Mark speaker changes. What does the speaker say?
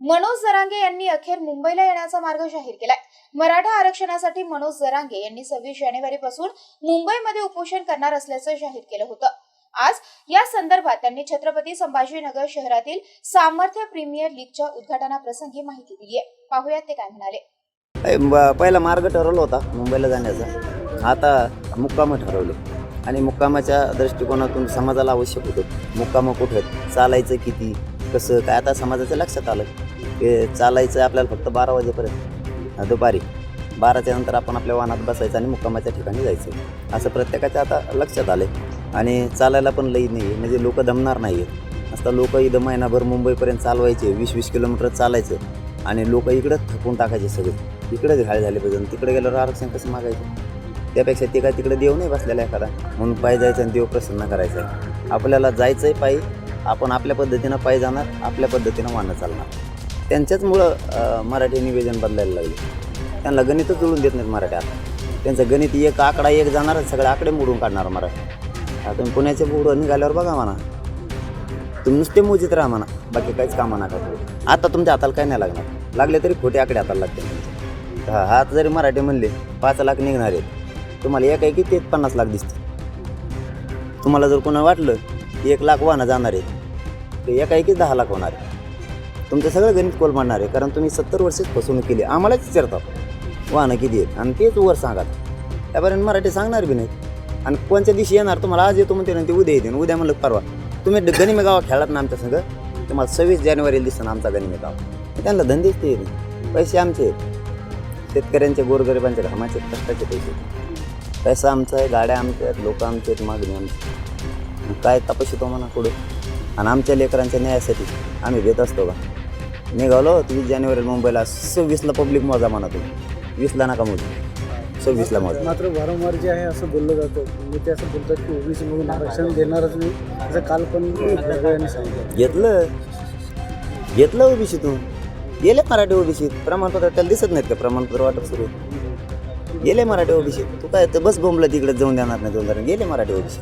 Speaker 1: मनोज जरांगे यांनी अखेर मुंबईला येण्याचा मार्ग जाहीर केलाय. मराठा आरक्षणासाठी मनोज जरांगे यांनी सव्वीस जानेवारी पासून मुंबईमध्ये उपोषण करणार असल्याचं जाहीर केलं होतं. आज या संदर्भात त्यांनी छत्रपती संभाजीनगर शहरातील सामर्थ्य प्रीमियर लीगच्या उद्घाटनाप्रसंगी माहिती दिली आहे पाहूयात ते काय म्हणाले.
Speaker 2: पहिला मार्ग ठरवला होता मुंबईला जाण्याचा. आता मुक्काम ठरवले. आणि मुक्कामाच्या दृष्टिकोनातून समाजाला आवश्यक होतं. मुक्काम कुठे आहेत? चालायचं किती? कसं? काय? आता समाजाच्या लक्षात आलं. की चालायचं आपल्याला फक्त बारा वाजेपर्यंत. दुपारी बाराच्या नंतर आपण आपल्या वाहनात बसायचं आणि मुक्कामाच्या ठिकाणी जायचं. असं प्रत्येकाच्या आता लक्षात आले आणि चालायला पण लई नाही आहे म्हणजे लोक दमणार नाही आहेत असता लोक इथं महिनाभर मुंबईपर्यंत चालवायचे वीस वीस किलोमीटर चालायचं. आणि लोक इकडंच थकून टाकायचे सगळे. इकडेच घाळ झाले पाहिजे. तिकडे गेल्यावर आरक्षण कसं मागायचं? त्यापेक्षा ते काय तिकडे देव नाही बसलेला एखादा. म्हणून पायी जायचं आणि देव प्रसन्न करायचं. आहे आपल्याला जायचं आहे पायी. आपण आपल्या पद्धतीनं पायी जाणार आपल्या पद्धतीनं वाहनं चालणार. त्यांच्याचमुळं मराठी निवेदन बदलायला लागले. त्यांना गणितच जुळून देत नाहीत मराठी आता त्यांचं गणित एक आकडा एक जाणार सगळे आकडे मोडून काढणार मराठी. आता तुम्ही पुण्याच्या पुढं निघाल्यावर बघा म्हणा. तुम्ही नुसते मोजित राहा म्हणा. बाकी काहीच कामं नका करू. आता तुमच्या हाताला काही नाही लागणार. लागले तरी खोटे आकडे हाताला लागते हा हात जरी मराठी म्हणले पाच लाख निघणार आहेत. तुम्हाला एक आहे की ते पन्नास लाख दिसते तुम्हाला जर कोणा वाटलं की एक लाख वाहनं जाणार आहे तर एक आहे की दहा लाख होणार आहे तुमचं सगळं गणित कोल मांडणार आहे कारण तुम्ही सत्तर वर्षच फसवणूक केली आम्हालाच विचारतात वाहनं किती आहेत? आणि तेच वर सांगा त्यापर्यंत मराठी सांगणार बी नाही. आणि कोणत्या दिवशी येणार? तुम्हाला आज येतो म्हणते ना ते उद्या येते उद्या म्हणलं परवा. तुम्ही गणिमे गनिमे गावा खेळात ना आमच्या संग तुम्हाला सव्वीस जानेवारीला दिसतं आमचा गणिमे गाव त्यांना धंदेच ते येते पैसे आमचे आहेत. शेतकऱ्यांचे गोरगरिबांचे घामाचे कष्टाचे पैसे. पैसा आमचा आहे गाड्या आमच्या आहेत लोक आमचे आहेत मागणी आमची काय तपासितो म्हणा पुढे? आणि आमच्या लेकरांच्या न्यायासाठी आम्ही घेत असतो का? निघालो वीस जानेवारीला मुंबईला सव्वीसला पब्लिक मोजा म्हणा तुम्ही. वीसला नका मोजू. सव्वीसला मोजा.
Speaker 3: मात्र वारंवार जे आहे असं बोललं जातं. म्हणजे ते असं बोलतात की ओबीसी मधून आरक्षण देणारच नाही असं काल पण भुजबळ यांनी सांगितलं.
Speaker 2: घेतलं. घेतलं ओबीसीतून. गेले मराठी ओबीसीत. प्रमाणपत्र त्याला दिसत नाहीत का? प्रमाणपत्र वाटप सुरू. गेले मराठी ओबीसी तू काय तर बस बोंबला तिकडे जाऊन देणार नाही दोन गेले मराठी ओबीसी